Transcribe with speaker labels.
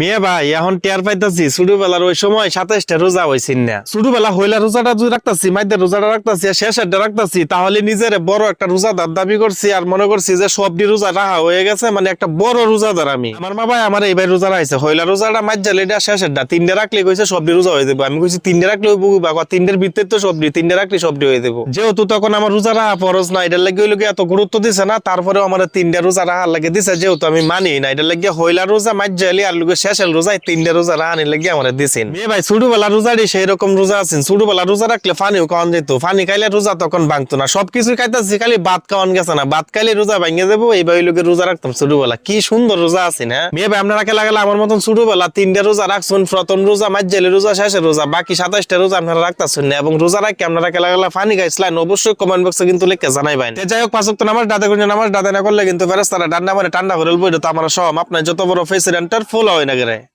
Speaker 1: মেয়ে ভাই, এখন টের পাইতাছি, ছোটবেলার ওই সময় সাতাইশটা রোজা হয়েছিল না। ছোটবেলা হইলা রোজাটা যদি রাখতাছি, মাইদের রোজাটা রাখতাছি, আর শেষেরটা রাখতাছি, তাহলে নিজের বড় একটা রোজাদার দাবি করছি, আর মনে করছি যে সবটি রোজা রাখা হয়ে গেছে মানে একটা বড় রোজাদার আমি। আমার মা ভাই আমার এইবার রোজা রাখছে, হইলা রোজাটা মাইজালে এটা শেষেরটা, তিনটে রাখলে কইছে সবটি রোজা হয়ে যাবে আমি কইছি, তিনটে রাখলে হইব বা তিনটের ভিতরে তো সবটি, তিনটে রাখলে সবটি হয়ে যাব যেহেতু তখন আমার রোজা রাখা ফরজ না, এটার লাগে গিয়ে এত গুরুত্ব দিছে না, তারপরেও আমার তিনটে রোজা রাখার লাগে দিছে, যেহেতু আমি মানি না, এটার লাগে হইলা রোজা মাইজালি আর লোকে শেষের রোজায় তিনটে রোজা রাহানির লাগে আমার দিছেন। মেয়ে ভাই ছোটবেলা রোজারই সেই রকম রোজা আছেন। ছোটবেলা রোজা রাখলে ফানিও খাওয়ান যেত। ফানি খাইলে রোজা তখন ভাঙতো না। সবকিছু খাইতেছি, খালি ভাত খাওয়ান গেছে না। ভাত খাইলে রোজা ভাঙে যাব এইবার লোকে রোজা রাখতাম ছোটবেলা। কি সুন্দর রোজা আছেন না মেয়ে ভাই, আপনারা খেলা গেলে আমার মতন ছোটবেলা তিনটে রোজা রাখছেন, প্রথম রোজা মাইজালি রোজা শেষের রোজা, বাকি সাতাইশটা রোজা আপনারা রাখতেছেন না। এবং রোজা রাখি আপনারা খেলা গেলে ফানি খাইছিলেন, অবশ্যই কমেন্ট বক্সে কিন্তু লিখে তে যাই হোক পাঁচক তো নামাজ ডাতে করে নামাজ ডাতে না করলে কিন্তু ফেরেস্তারা ডান্ডা মানে ঠান্ডা করে বইটা তো আমার সব। আপনার যত বড় প্রেসিডেন্টের ফুল হয় না लग रहे हैं